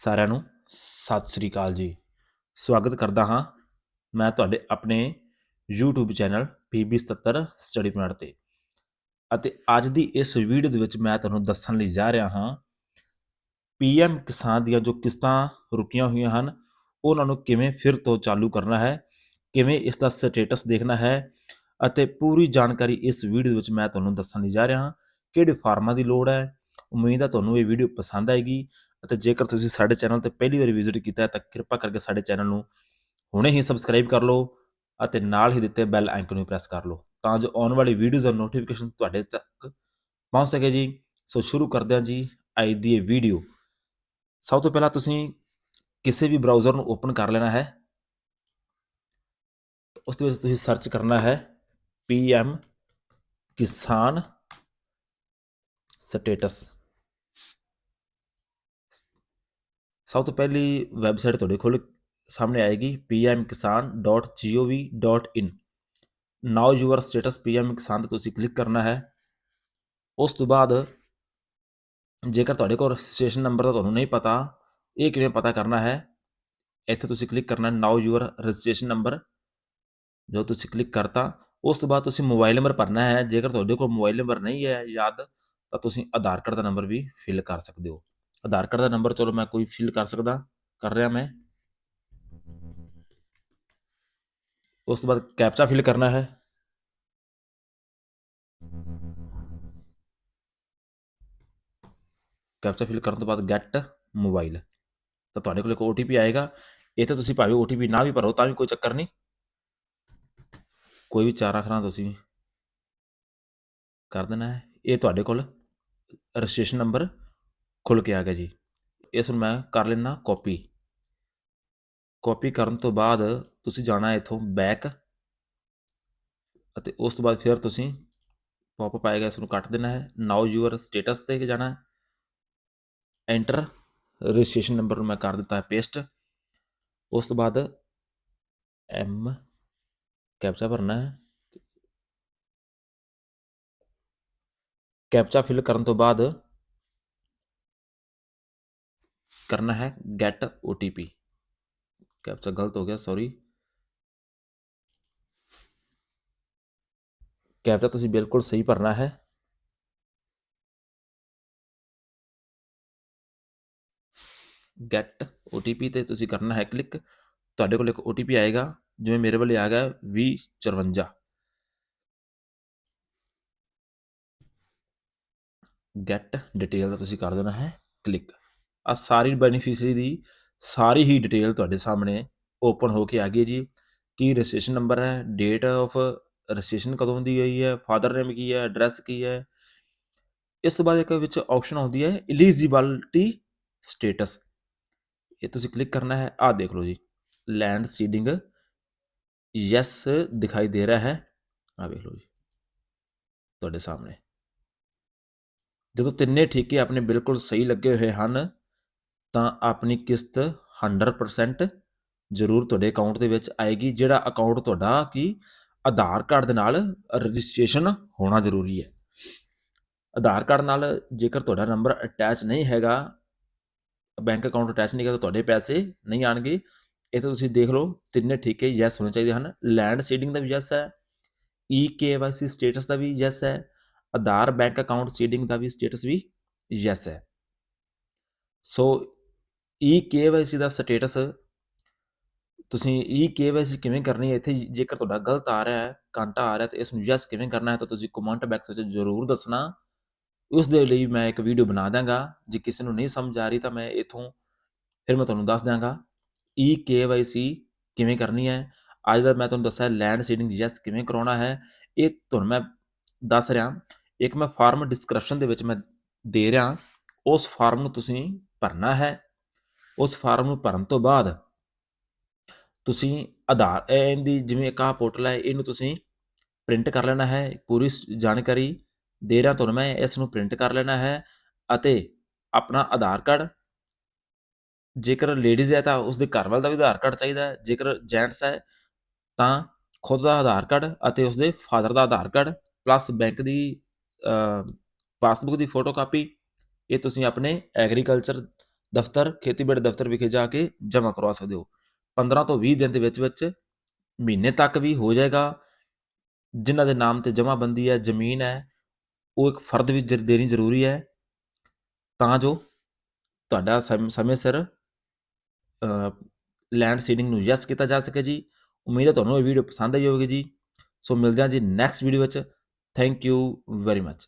ਸਾਰਿਆਂ ਨੂੰ ਸਤਿ ਸ੍ਰੀ ਅਕਾਲ ਜੀ। ਸਵਾਗਤ ਕਰਦਾ ਹਾਂ ਮੈਂ ਤੁਹਾਡੇ ਆਪਣੇ YouTube channel PB77 study point ਤੇ। ਅਤੇ ਅੱਜ ਦੀ ਇਸ ਵੀਡੀਓ ਦੇ ਵਿੱਚ ਮੈਂ ਤੁਹਾਨੂੰ ਦੱਸਣ ਲਈ ਜਾ ਰਿਹਾ ਹਾਂ PM ਕਿਸਾਨ ਦੀਆਂ ਜੋ ਕਿਸ਼ਤਾਂ ਰੁਕੀਆਂ ਹੋਈਆਂ ਹਨ, ਉਹਨਾਂ ਨੂੰ ਕਿਵੇਂ ਫਿਰ ਤੋਂ ਚਾਲੂ ਕਰਨਾ ਹੈ, ਕਿਵੇਂ ਇਸ ਦਾ ਸਟੇਟਸ ਦੇਖਣਾ ਹੈ, ਅਤੇ ਪੂਰੀ ਜਾਣਕਾਰੀ ਇਸ ਵੀਡੀਓ ਦੇ ਵਿੱਚ ਮੈਂ ਤੁਹਾਨੂੰ ਦੱਸਣ ਲਈ ਜਾ ਰਿਹਾ ਹਾਂ, ਕਿਹੜੇ ਫਾਰਮਾਂ ਦੀ ਲੋੜ ਹੈ। ਉਮੀਦ ਹੈ ਤੁਹਾਨੂੰ ਇਹ ਵੀਡੀਓ ਪਸੰਦ ਆਏਗੀ। ਅਤੇ ਜੇਕਰ ਤੁਸੀਂ ਸਾਡੇ ਚੈਨਲ ਤੇ ਪਹਿਲੀ ਵਾਰ ਵਿਜ਼ਿਟ ਕੀਤਾ ਹੈ, ਤਾਂ ਕਿਰਪਾ ਕਰਕੇ ਸਾਡੇ ਚੈਨਲ ਨੂੰ ਹੁਣੇ ਹੀ ਸਬਸਕ੍ਰਾਈਬ ਕਰ ਲਓ ਅਤੇ ਨਾਲ ਹੀ ਦਿੱਤੇ ਬੈਲ ਆਈਕਨ ਨੂੰ ਪ੍ਰੈਸ ਕਰ ਲਓ, ਤਾਂ ਜੋ ਆਉਣ ਵਾਲੀ ਵੀਡੀਓਜ਼ ਦਾ ਨੋਟੀਫਿਕੇਸ਼ਨ ਤੁਹਾਡੇ ਤੱਕ ਪਹੁੰਚ ਸਕੇ ਜੀ। ਸੋ ਸ਼ੁਰੂ ਕਰਦੇ ਹਾਂ ਜੀ ਅੱਜ ਦੀ ਇਹ ਵੀਡੀਓ ਸਭ ਤੋਂ ਪਹਿਲਾਂ ਤੁਸੀਂ ਕਿਸੇ ਵੀ ਬਰਾਊਜ਼ਰ ਨੂੰ ਓਪਨ ਕਰ ਲੈਣਾ ਹੈ। ਉਸ ਦੇ ਵਿੱਚ ਤੁਸੀਂ ਸਰਚ ਕਰਨਾ ਹੈ pm ਕਿਸਾਨ ਸਟੇਟਸ ਸਭ ਤੋਂ ਪਹਿਲੀ ਵੈਬਸਾਈਟ ਤੁਹਾਡੇ ਕੋਲ ਸਾਹਮਣੇ ਆਏਗੀ pmkisan.gov.in now your status pm ਕਿਸਾਨ ਤੇ ਤੁਸੀਂ ਕਲਿੱਕ ਕਰਨਾ ਹੈ ਉਸ ਤੋਂ ਬਾਅਦ ਜੇਕਰ ਤੁਹਾਡੇ ਕੋਲ ਰਜਿਸਟ੍ਰੇਸ਼ਨ ਨੰਬਰ ਦਾ ਤੁਹਾਨੂੰ ਨਹੀਂ ਪਤਾ ਇਹ ਕਿਵੇਂ ਪਤਾ ਕਰਨਾ ਹੈ ਇੱਥੇ ਤੁਸੀਂ ਕਲਿੱਕ ਕਰਨਾ ਨਾਓ ਯੂਅਰ ਰਜਿਸਟ੍ਰੇਸ਼ਨ ਨੰਬਰ ਜੋ ਤੁਸੀਂ ਕਲਿੱਕ ਕਰਤਾ ਉਸ ਤੋਂ ਬਾਅਦ ਤੁਸੀਂ ਮੋਬਾਈਲ ਨੰਬਰ ਭਰਨਾ ਹੈ ਜੇਕਰ ਤੁਹਾਡੇ ਕੋਲ ਮੋਬਾਈਲ ਨੰਬਰ ਨਹੀਂ ਹੈ ਯਾਦ ਤਾਂ ਤੁਸੀਂ ਆਧਾਰ ਕਾਰਡ ਦਾ ਨੰਬਰ ਵੀ ਫਿਲ ਕਰ ਸਕਦੇ ਹੋ ਆਧਾਰ ਕਾਰਡ ਦਾ ਨੰਬਰ ਚਲੋ ਮੈਂ ਕੋਈ ਫਿਲ ਕਰ ਸਕਦਾ ਕਰ ਰਿਹਾ ਮੈਂ ਉਸ ਤੋਂ ਬਾਅਦ ਕੈਪਚਾ ਫਿਲ ਕਰਨਾ ਹੈ ਕੈਪਚਾ ਫਿਲ ਕਰਨ ਤੋਂ ਬਾਅਦ ਗੈਟ ਮੋਬਾਈਲ ਤਾਂ ਤੁਹਾਡੇ ਕੋਲ ਇੱਕ OTP ਆਏਗਾ ਇਹ ਤਾਂ ਤੁਸੀਂ ਭਾਵੇਂ OTP ਨਾ ਵੀ ਭਰੋ ਤਾਂ ਵੀ ਕੋਈ ਚੱਕਰ ਨਹੀਂ ਕੋਈ ਵੀ ਚਾਰ ਅੱਖਰਾਂ ਤੁਸੀਂ ਕਰ ਦੇਣਾ ਹੈ ਇਹ ਤੁਹਾਡੇ ਕੋਲ ਰਜਿਸਟ੍ਰੇਸ਼ਨ ਨੰਬਰ ਖੁੱਲ ਕੇ ਆ ਗਿਆ ਜੀ। ਇਸ ਨੂੰ ਮੈਂ ਕਰ ਲੈਣਾ ਕਾਪੀ ਕਾਪੀ ਕਰਨ ਤੋਂ ਬਾਅਦ ਤੁਸੀਂ ਜਾਣਾ ਇੱਥੋਂ ਬੈਕ ਅਤੇ ਉਸ ਤੋਂ ਬਾਅਦ ਫਿਰ ਤੁਸੀਂ ਪੌਪਅਪ ਆਏਗਾ, ਇਸ ਨੂੰ ਕੱਟ ਦੇਣਾ ਹੈ। ਨਾਓ ਯੂਅਰ ਸਟੇਟਸ ਤੇ ਜਾਣਾ ਹੈ। ਐਂਟਰ ਰਜਿਸਟ੍ਰੇਸ਼ਨ ਨੰਬਰ ਨੂੰ ਮੈਂ ਕਰ ਦਿੱਤਾ ਹੈ ਪੇਸਟ ਉਸ ਤੋਂ ਬਾਅਦ ਐਮ ਕੈਪਚਾ ਭਰਨਾ ਹੈ। ਕੈਪਚਾ ਫਿਲ ਕਰਨ ਤੋਂ ਬਾਅਦ ਕਰਨਾ ਹੈ ਗੈਟ OTP ਕੈਪਚਾ ਗਲਤ ਹੋ ਗਿਆ ਸੌਰੀ ਕੈਪਚਾ ਤੁਸੀਂ ਬਿਲਕੁਲ ਸਹੀ ਭਰਨਾ ਹੈ ਗੈਟ OTP ਤੇ ਤੁਸੀਂ ਕਰਨਾ ਹੈ ਕਲਿੱਕ ਤੁਹਾਡੇ ਕੋਲ ਇੱਕ OTP ਆਏਗਾ ਜਿਵੇਂ ਮੇਰੇ ਵੱਲੇ ਆ ਗਿਆ 2054 ਗੈਟ ਡਿਟੇਲ ਦਾ ਤੁਸੀਂ ਕਰ ਦੇਣਾ ਹੈ ਕਲਿੱਕ ਆ ਸਾਰੀ ਬੈਨੀਫੀਸ਼ਰੀ ਦੀ ਸਾਰੀ ਹੀ ਡਿਟੇਲ ਤੁਹਾਡੇ ਸਾਹਮਣੇ ਓਪਨ ਹੋ ਕੇ ਆ ਗਈ ਜੀ। ਕੀ ਰਜਿਸਟ੍ਰੇਸ਼ਨ ਨੰਬਰ ਹੈ ਡੇਟ ਆਫ ਰਜਿਸਟ੍ਰੇਸ਼ਨ ਕਦੋਂ ਦੀ ਹੋਈ ਹੈ ਫਾਦਰ ਨੇਮ ਕੀ ਹੈ ਐਡਰੈਸ ਕੀ ਹੈ? ਇਸ ਤੋਂ ਬਾਅਦ ਇੱਕ ਵਿੱਚ ਆਪਸ਼ਨ ਆਉਂਦੀ ਹੈ ਐਲੀਜੀਬਿਲਟੀ ਸਟੇਟਸ ਇਹ ਤੁਸੀਂ ਕਲਿੱਕ ਕਰਨਾ ਹੈ, ਆਹ ਦੇਖ ਲਓ ਜੀ। ਲੈਂਡ ਸੀਡਿੰਗ ਯੈਸ ਦਿਖਾਈ ਦੇ ਰਿਹਾ ਹੈ। ਆਹ ਵੇਖ ਲਓ ਜੀ। ਤੁਹਾਡੇ ਸਾਹਮਣੇ। ਜਦੋਂ ਤਿੰਨੇ ਠੇਕੇ ਆਪਣੇ ਬਿਲਕੁਲ ਸਹੀ ਲੱਗੇ ਹੋਏ ਹਨ ਤਾਂ ਆਪਣੀ ਕਿਸ਼ਤ 100% ਜ਼ਰੂਰ ਤੁਹਾਡੇ ਅਕਾਊਂਟ ਦੇ ਵਿੱਚ ਆਏਗੀ, ਜਿਹੜਾ ਅਕਾਊਂਟ ਤੁਹਾਡਾ ਕੀ ਆਧਾਰ ਕਾਰਡ ਦੇ ਨਾਲ ਰਜਿਸਟ੍ਰੇਸ਼ਨ ਹੋਣਾ ਜ਼ਰੂਰੀ ਹੈ। ਆਧਾਰ ਕਾਰਡ ਨਾਲ ਜੇਕਰ ਤੁਹਾਡਾ ਨੰਬਰ ਅਟੈਚ ਨਹੀਂ ਹੈਗਾ ਬੈਂਕ ਅਕਾਊਂਟ ਅਟੈਚ ਨਹੀਂ ਹੈਗਾ, ਤਾਂ ਤੁਹਾਡੇ ਪੈਸੇ ਨਹੀਂ ਆਣਗੇ ਇਹ ਤਾਂ ਤੁਸੀਂ ਦੇਖ ਲਓ, ਤਿੰਨੇ ਠੇਕੇ ਯੈਸ ਹੋਣੇ ਚਾਹੀਦੇ ਹਨ। ਲੈਂਡ ਸੀਡਿੰਗ ਦਾ ਵੀ ਯੈਸ ਹੈ ਈ ਕੇਵਾਈਸੀ ਸਟੇਟਸ ਦਾ ਵੀ ਯੈਸ ਹੈ, ਆਧਾਰ ਬੈਂਕ ਅਕਾਊਂਟ ਸੀਡਿੰਗ ਦਾ ਵੀ ਸਟੇਟਸ ਵੀ ਯੈਸ ਹੈ। ਸੋ ਈ ਕੇਵਾਈਸੀ ਦਾ ਸਟੇਟਸ ਤੁਸੀਂ ਈ ਕੇਵਾਈਸੀ ਕਿਵੇਂ ਕਰਨੀ ਹੈ? ਇੱਥੇ ਜੇਕਰ ਤੁਹਾਡਾ ਗਲਤ ਆ ਰਿਹਾ ਹੈ ਕਾਂਟਾ ਆ ਰਿਹਾ ਤੇ ਇਸ ਨੂੰ ਯੈਸ ਕਿਵੇਂ ਕਰਨਾ ਹੈ, ਤਾਂ ਤੁਸੀਂ ਕਮੈਂਟ ਬਾਕਸ ਵਿੱਚ ਜ਼ਰੂਰ ਦੱਸਣਾ। ਉਸ ਦੇ ਲਈ ਮੈਂ ਇੱਕ ਵੀਡੀਓ ਬਣਾ ਦਾਂਗਾ ਜੇ ਕਿਸੇ ਨੂੰ ਨਹੀਂ ਸਮਝ ਆ ਰਹੀ ਤਾਂ ਮੈਂ ਇਥੋਂ ਫਿਰ ਮੈਂ ਤੁਹਾਨੂੰ ਦੱਸ ਦਾਂਗਾ ਈ ਕੇਵਾਈਸੀ ਕਿਵੇਂ ਕਰਨੀ ਹੈ? ਅੱਜ ਦਾ ਮੈਂ ਤੁਹਾਨੂੰ ਦੱਸਿਆ ਲੈਂਡ ਸੀਡਿੰਗ ਯੈਸ ਕਿਵੇਂ ਕਰਾਉਣਾ ਹੈ। ਇਹ ਤੁਹਾਨੂੰ ਮੈਂ ਦੱਸ ਰਿਹਾ। ਇੱਕ ਮੈਂ ਫਾਰਮ ਡਿਸਕ੍ਰਿਪਸ਼ਨ ਦੇ ਵਿੱਚ ਮੈਂ ਦੇ ਰਿਹਾ। ਉਸ ਫਾਰਮ ਨੂੰ ਤੁਸੀਂ ਭਰਨਾ ਹੈ। ਉਸ ਫਾਰਮ ਨੂੰ ਭਰਨ ਤੋਂ ਬਾਅਦ ਤੁਸੀਂ ਆਧਾਰ ਇਹਦੀ ਜਿਵੇਂ ਇੱਕ ਆਹ ਪੋਰਟਲ ਹੈ, ਇਹਨੂੰ ਤੁਸੀਂ ਪ੍ਰਿੰਟ ਕਰ ਲੈਣਾ ਹੈ, ਪੂਰੀ ਜਾਣਕਾਰੀ ਦੇ ਰਿਹਾ ਤੁਹਾਨੂੰ ਮੈਂ ਇਸ ਨੂੰ ਪ੍ਰਿੰਟ ਕਰ ਲੈਣਾ ਹੈ ਅਤੇ ਆਪਣਾ ਆਧਾਰ ਕਾਰਡ, ਜੇਕਰ ਲੇਡੀਜ਼ ਹੈ ਤਾਂ ਉਸਦੇ ਘਰ ਵਾਲ ਦਾ ਵੀ ਆਧਾਰ ਕਾਰਡ ਚਾਹੀਦਾ ਹੈ, ਜੇਕਰ ਜੈਂਟਸ ਹੈ ਤਾਂ ਖੁਦ ਦਾ ਆਧਾਰ ਕਾਰਡ ਅਤੇ ਉਸਦੇ ਫਾਦਰ ਦਾ ਆਧਾਰ ਕਾਰਡ ਪਲੱਸ ਬੈਂਕ ਦੀ ਪਾਸਬੁੱਕ ਦੀ ਫੋਟੋ ਕਾਪੀ ਇਹ ਤੁਸੀਂ ਆਪਣੇ ਐਗਰੀਕਲਚਰ ਦਫ਼ਤਰ, ਖੇਤੀਬਾੜੀ ਦਫ਼ਤਰ ਵਿਖੇ ਜਾ ਕੇ ਜਮ੍ਹਾਂ ਕਰਵਾ ਸਕਦੇ ਹੋ। 15 ਤੋਂ 20 ਦਿਨ ਦੇ ਵਿੱਚ ਵਿੱਚ ਮਹੀਨੇ ਤੱਕ ਵੀ ਹੋ ਜਾਏਗਾ। ਜਿਨ੍ਹਾਂ ਦੇ ਨਾਮ ਤੇ ਜਮ੍ਹਾਂਬੰਦੀ ਹੈ, ਜ਼ਮੀਨ ਹੈ, ਉਹ ਇੱਕ ਫਰਦ ਵੀ ਜ- ਦੇਣੀ ਜ਼ਰੂਰੀ ਹੈ। ਤਾਂ ਜੋ ਤੁਹਾਡਾ ਸਮ- ਸਮੇਂ ਸਿਰ ਲੈਂਡ ਸੀਡਿੰਗ ਨੂੰ ਯੈਸ ਕੀਤਾ ਜਾ ਸਕੇ ਜੀ। ਉਮੀਦ ਹੈ ਤੁਹਾਨੂੰ ਇਹ ਵੀਡੀਓ ਪਸੰਦ ਆਈ ਹੋਵੇਗੀ ਜੀ। ਸੋ ਮਿਲਦੇ ਹਾਂ ਜੀ ਨੈਕਸਟ ਵੀਡੀਓ ਵਿੱਚ। Thank you very much